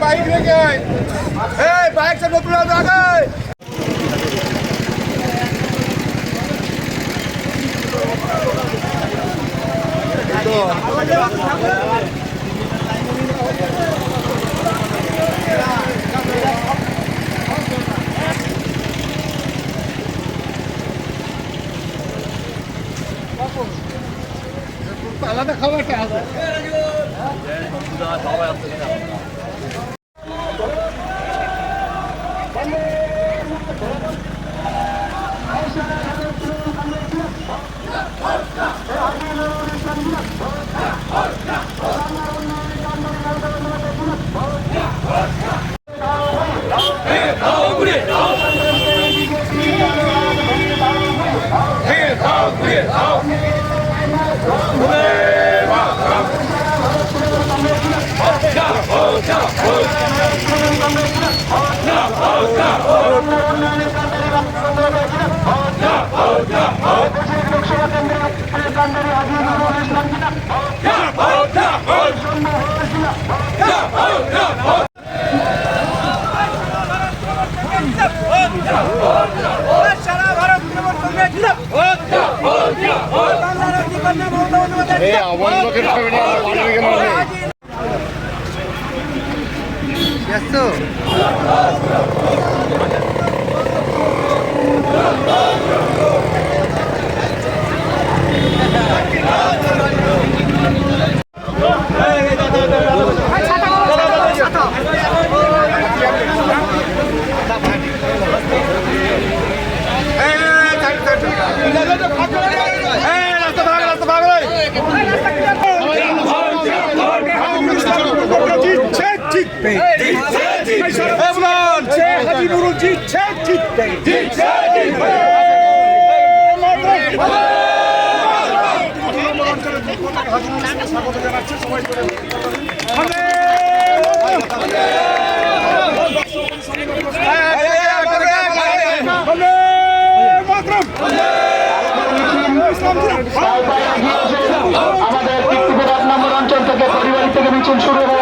Bike রেখে bike সব নতুন আগে Oh, casa. এই আমার লোকের জিতবে হাজি নুরুল আমাদের নম্বর অঞ্চল থেকে পরিবার থেকে মিছিল শুরু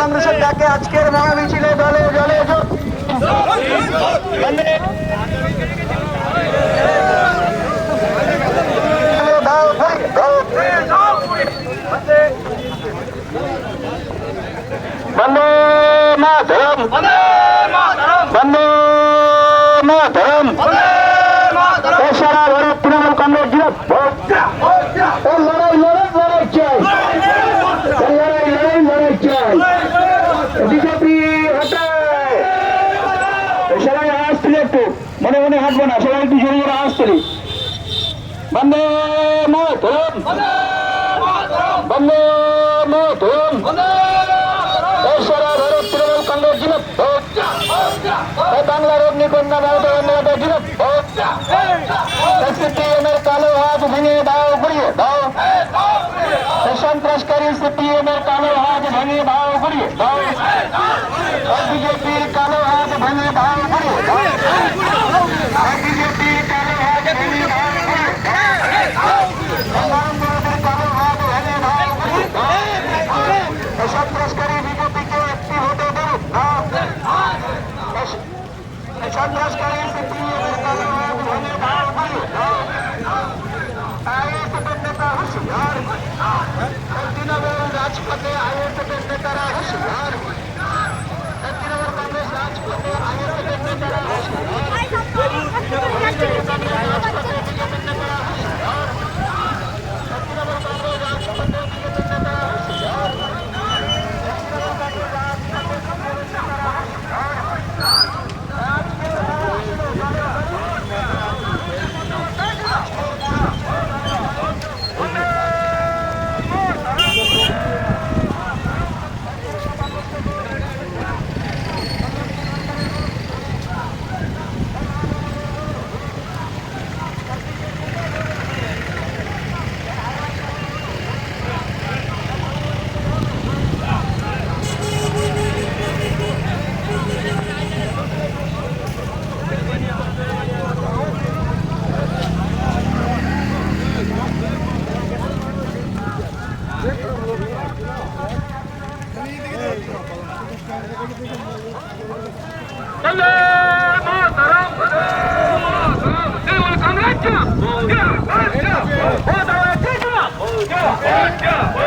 আমাদের আজকের মহা মিছিলে দাও ভাই, দাও। বন্দে মাতরম বন্দে মাতরম এ সারা ভারত তৃণমূল কংগ্রেস জিরাফ ও লড়াই লড়াই লড়াই চাই ও লড়াই লড়াই লড়াই চাই বিজেপি হটায় এ সবাই আওয়াজ তুলি একটু মনে মনে হাঁটবো না সবাই একটু তুলি বন্দে মাতরম। বন্দে মাতরম। এ সারা ভারত তৃণমূল কংগ্রেস জিরাফ এ বাংলার অগ্নিকন্যা মমতা বন্দ্যোপাধ্যায় জিরাফ সিপিএমের কালো হাত ভেঙে দাও ঘুরিয়ে দাও। সন্ত্রাসকারী সিপিএমের কালো হাত ভেঙে দাও ঘুরিয়ে দাও। বিজেপির কালো হাত ভেঙে দাও ঘুরিয়ে দাও। বিজেপির सके आईएएस अफसर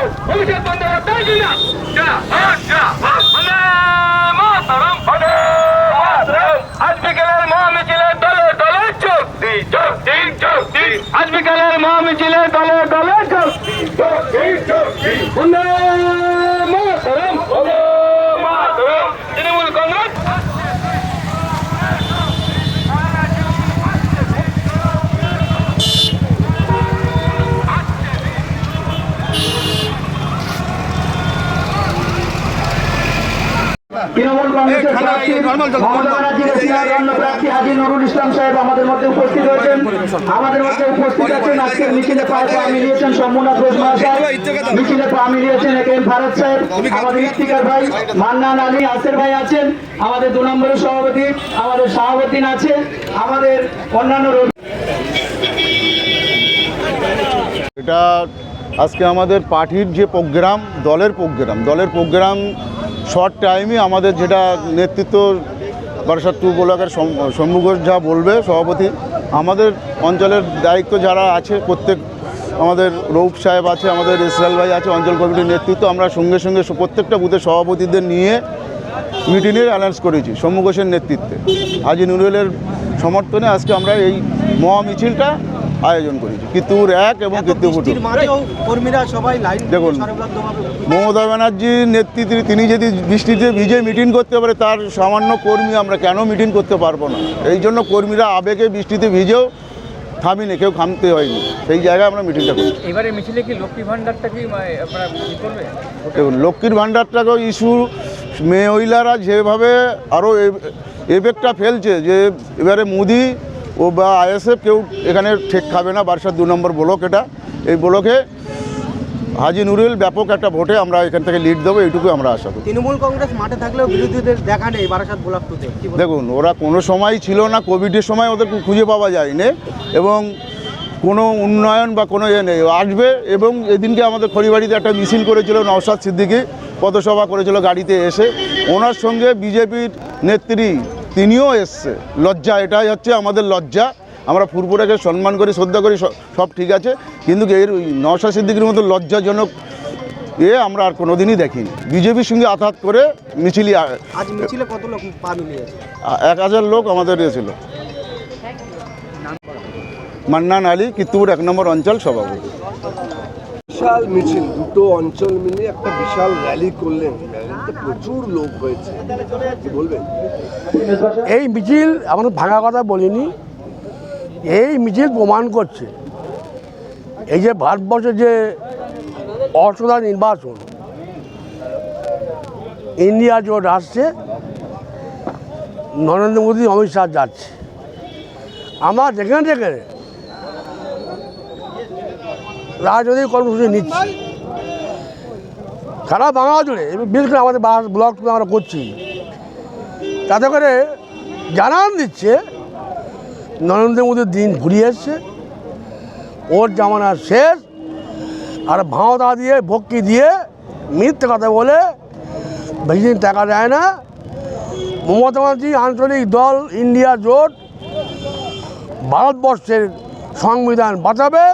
অভিষেক বন্দ্যোপাধ্যায় জিনা জয় জয় বন্দে মাতরম বন্দে মাতরম আজ বিকেলের মহামিছিলে দলে দলে যোগ দিন যোগ দিন যোগ দিন আজ বিকেলের মহামিছিলে দলে তৃণমূল কংগ্রেসের প্রার্থী মমতা ব্যানার্জির প্রার্থী হাজি নুরুল ইসলাম সাহেব আমাদের মধ্যে উপস্থিত আমাদের মধ্যে উপস্থিত আছেন আজকের মিছিলে পা পা মিলিয়েছেন শম্ভুনাথ ঘোষ মহাশয় মিছিলে পা মিলিয়েছেন ভারত সাহেব আমাদের ইফতিকার ভাই মান্নান আলী আসের ভাই আছেন আমাদের দু নম্বরের সভাপতি আমাদের শাহাবুদ্দিন আছে আমাদের অন্যান্য এটা আজকে আমাদের পার্টির যে প্রোগ্রাম দলের প্রোগ্রাম দলের প্রোগ্রাম শর্ট টাইমে আমাদের যেটা নেতৃত্ব বারাসাত টু ব্লকের ঘোষ যা বলবে সভাপতি, আমাদের অঞ্চলের দায়িত্ব যারা আছে, প্রত্যেক আমাদের রৌফ সাহেব আছে, আমাদের ইসরায়েল ভাই আছে, অঞ্চল কমিটির নেতৃত্ব, আমরা সঙ্গে সঙ্গে প্রত্যেকটা বুথের সভাপতিদের নিয়ে মিটিংয়ের অ্যানাউন্স করেছি ঘোষের নেতৃত্বে। আজি নুরুলের সমর্থনে আজকে আমরা এই মহা মিছিলটা আয়োজন করেছি। কিত্তুর এক এবং লাইন দেখুন। মমতা ব্যানার্জির নেতৃত্বে তিনি যদি বৃষ্টিতে ভিজে মিটিং করতে পারে তার সামান্য কর্মী আমরা কেন মিটিং করতে পারব না? এই জন্য কর্মীরা আবেগে বৃষ্টিতে ভিজেও থামিনি কেউ থামতে হয়নি। সেই জায়গায় আমরা মিটিংটা করি এবারে মিছিলে কি লক্ষ্মী ভান্ডারটা কি মানে, আপনারা করবে? দেখুন লক্ষ্মীর ভাণ্ডারটাকেও ইস্যু মেয়ে মহিলারা যেভাবে আরও এফেক্টটা ফেলছে যে এবারে মোদি ও বা আইএসএফ কেউ এখানে ঠেক খাবে না বারসাত দু নম্বর ব্লক এটা। এই ব্লকে হাজি নুরুল ব্যাপক একটা ভোটে আমরা এখান থেকে লিড দেবো এইটুকু আমরা আশা করি। তৃণমূল কংগ্রেস মাঠে থাকলেও বিরোধীদের দেখা নেই বারাসাত ব্লক টুতে। দেখুন ওরা কোনো সময় ছিল না কোভিডের সময় ওদের খুঁজে পাওয়া যায়নি এবং কোনো উন্নয়ন বা কোনো ইয়ে নেই। আসবে এবং এদিনকে আমাদের খড়িবাড়িতে একটা মিছিল করেছিল নওশাদ সিদ্দিকি পথসভা করেছিল গাড়িতে এসে। ওনার সঙ্গে বিজেপির নেত্রী তিনিও এসছে। লজ্জা এটাই হচ্ছে আমাদের লজ্জা। আমরা ফুরপুরাকে সম্মান করি শ্রদ্ধা করি সব- সব ঠিক আছে। কিন্তু এর নওশাদ সিদ্দিকির মতো লজ্জাজনক এ আমরা আর কোনোদিনই দেখিনি। বিজেপির সঙ্গে আঘাত করে মিছিলে এক হাজার লোক আমাদের এসেছিল মান্নান আলী কিত্তুর এক নম্বর অঞ্চল সভাপতি। বিশাল মিছিল দুটো অঞ্চল মিলে একটা বিশাল র্যালি করলেন। প্রচুর লোক হয়েছে। বলবেন এই মিছিল আমরা ভাঙা কথা বলিনি এই মিছিল প্রমাণ করছে। এই যে ভারতবর্ষের যে অসদা নির্বাচন ইন্ডিয়া জোট আসছে নরেন্দ্র মোদী অমিত শাহ যাচ্ছে। আমার যেখানে যেখানে রাজনৈতিক কর্মসূচি নিচ্ছি। সারা বাংলা জুড়ে বিশেষ করে আমাদের ব্লক আমরা করছি। তাতে করে জানান দিচ্ছে, নরেন্দ্র মোদীর দিন ঘুরিয়ে এসছে। ওর জামানা শেষ। আর ভাঁওতা দিয়ে, ভক্তি দিয়ে, মিথ্যে কথা বলে বেশি দিন টাকা দেয় না। মমতা ব্যানার্জি আঞ্চলিক দল ইন্ডিয়া জোট ভারতবর্ষের সংবিধান বাঁচাবে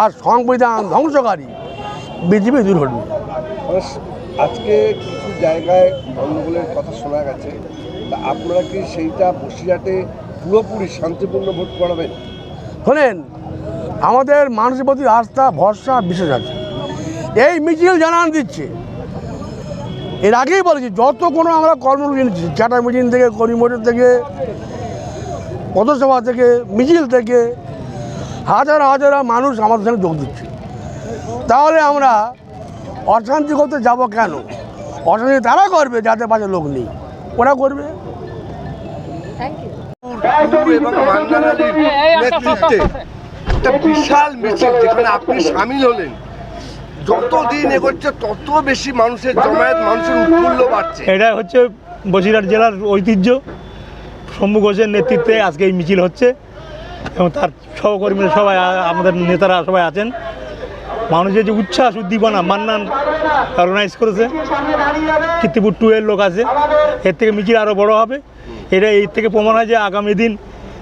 আর সংবিধান ধ্বংসকারী। বিজেপি দূর হটবে আজকে কিছু জায়গায় গণ্ডগোলের কথা শোনা গেছে। তা আপনারা কি সেইটা বসিরহাটে পুরোপুরি শান্তিপূর্ণ ভোট করাবেন? শোনেন আমাদের মানুষের প্রতি আস্থা ভরসা বিশেষ আছে। এই মিছিল জানান দিচ্ছে। এর আগেই বলেছি যত কোনো আমরা কর্মসূচি নিচ্ছি চাটা মিটিং থেকে কর্মী মোটর থেকে পথসভা থেকে মিছিল থেকে হাজার হাজার মানুষ আমাদের সঙ্গে যোগ দিচ্ছে। তাহলে আমরা অশান্তি করতে যাব কেন? অশান্তি তারা করবে যাদের পাশে লোক নেই। ওরা করবে। এবং মান্নান আলীর নেতৃত্বে একটা বিশাল মিছিল যেখানে আপনি সামিল হলেন। যত দিন এগোচ্ছে তত বেশি মানুষের জমায়েত মানুষের উৎফুল্ল বাড়ছে। এটা হচ্ছে বসিরহাট জেলার ঐতিহ্য। শম্ভু ঘোষের নেতৃত্বে আজকে এই মিছিল হচ্ছে এবং তার সহকর্মীরা সবাই আমাদের নেতারা সবাই আছেন। মানুষের যে উচ্ছ্বাস উদ্দীপনা মান্নান অর্গানাইজ করেছে। কীর্তিপুর টু এর লোক আছে। এর থেকে মিছিল আরও বড় হবে। এটা এর থেকে প্রমাণ হয় যে আগামী দিন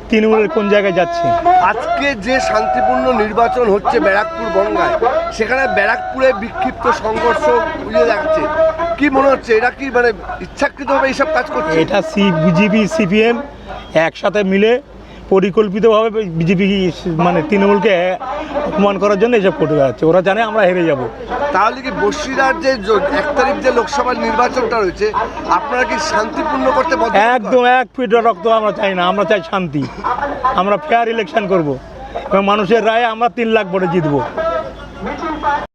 তৃণমূলের কোন জায়গায় যাচ্ছে। আজকে যে শান্তিপূর্ণ নির্বাচন হচ্ছে ব্যারাকপুর বনগায় সেখানে ব্যারাকপুরে বিক্ষিপ্ত সংঘর্ষ উড়িয়ে যাচ্ছে। কি মনে হচ্ছে? এরা কি মানে ইচ্ছাকৃতভাবে এইসব কাজ করছে? এটা সি বিজেপি সিপিএম একসাথে মিলে পরিকল্পিতভাবে বিজেপি মানে তৃণমূলকে অপমান করার জন্য এসব করতে যাচ্ছে। ওরা জানে আমরা হেরে যাব। তাহলে কি বসিরহাট যে এক তারিখ যে লোকসভা নির্বাচনটা রয়েছে আপনারা কি শান্তিপূর্ণ করতে একদম এক ফিট রক্ত আমরা চাই না আমরা চাই শান্তি। আমরা ফেয়ার ইলেকশন করব। এবং মানুষের রায়ে আমরা তিন লাখ ভোটে জিতবো।